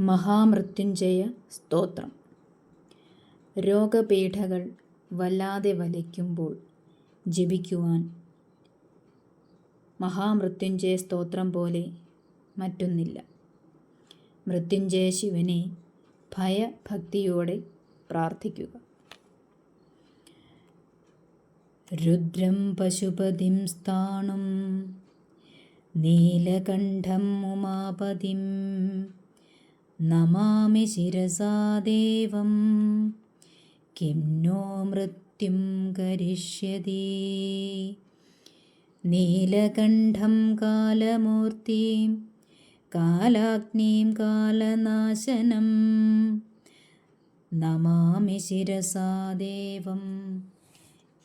മഹാമൃത്യുഞ്ജയ സ്തോത്രം. രോഗപീഠകൾ വല്ലാതെ വലയ്ക്കുമ്പോൾ ജപിക്കുവാൻ മഹാമൃത്യുഞ്ജയ സ്തോത്രം പോലെ മറ്റൊന്നില്ല. മൃത്യുഞ്ജയ ശിവനെ ഭയഭക്തിയോടെ പ്രാർത്ഥിക്കുക. രുദ്രം പശുപതിം സ്ഥാണം നീലകണ്ഠം ഉമാപതിം നമാമി ശിരസാ ദേവം. കിം നോ മൃത്യും കരിഷ്യതി. നീലകണ്ഠം കാലമൂർത്തിം കാലാഗ്നിം കാലനാശനം. നമാമി ശിരസാ ദേവം.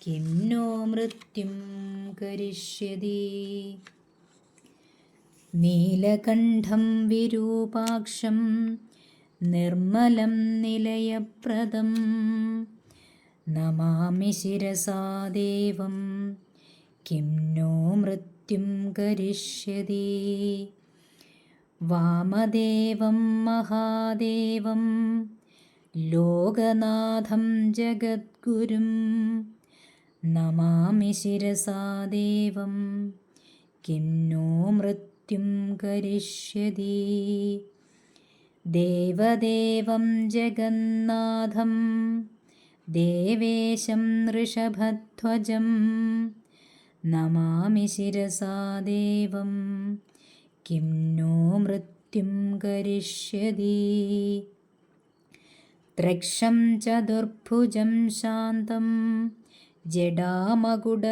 കിം നോ മൃത്യും കരിഷ്യതി. നീലകണ്ഠം വിരൂപാക്ഷം നിർമ്മലം നിലയപ്രദം. നമാമി ശിരസാ ദേവം കിം नो മൃത്യും കരിഷ്യതി. വാമദേവം മഹാദേവം ലോകനാഥം ജഗദ്ഗുരും. നമാമി ശിരസാ ദേവം കിം नो മൃത്യും മൃത്യും കരിഷ്യതി. ദേവദേവം ജഗന്നാഥം ദേവേശം ഋഷഭധ്വജം നമാമി ശിരസാ ദേവം. കിം नो മൃത്യും കരിഷ്യതി. ത്രക്ഷം ചതുർഭുജം ശാന്തം ജഡാമകുടധാരിണം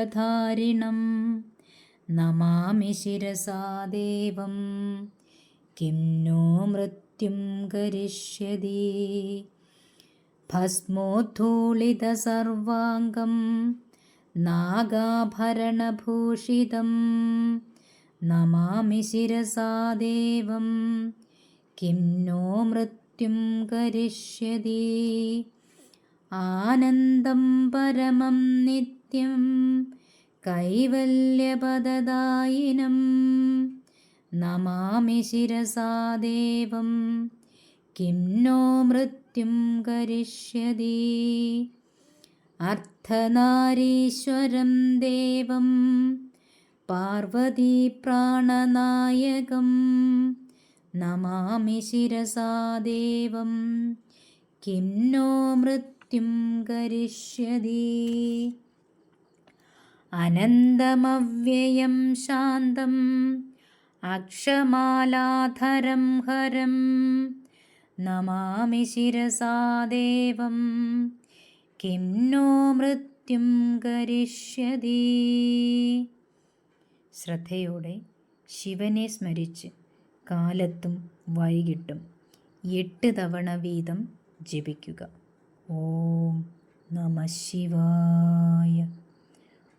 നമാമി ശിരസാ ദേവം. കിം नो മൃത്യും കരിഷ്യതി. ഭസ്മോദ്ധൂളിതസർവാംഗം നാഗാഭരണഭൂഷിതം. നമാമി ശിരസാ ദേവം. കിം नो മൃത്യും കരിഷ്യതി. ആനന്ദം പരമം നിത്യം. കൈവല്യപദദായിനം നമാമി ശിരസാ ദേവം. കിം നോ മൃത്യും കരിഷ്യതി. അർത്ഥനാരീശ്വരം ദേവം. പാർവതീപ്രാണനായകം നമാമി ശിരസാ ദേവം. കിം നോ മൃത്യും കരിഷ്യതി. അനന്തമവ്യയം ശാന്തം അക്ഷമാലാധരം ഹരം നമാമി ശിരസാ ദേവം. കിം നോ മൃത്യും കരിഷ്യതി. ശ്രദ്ധയോടെ ശിവനെ സ്മരിച്ച് കാലത്തും വൈകിട്ടും എട്ട് തവണ വീതം ജപിക്കുക. ഓം നമ ശിവായ.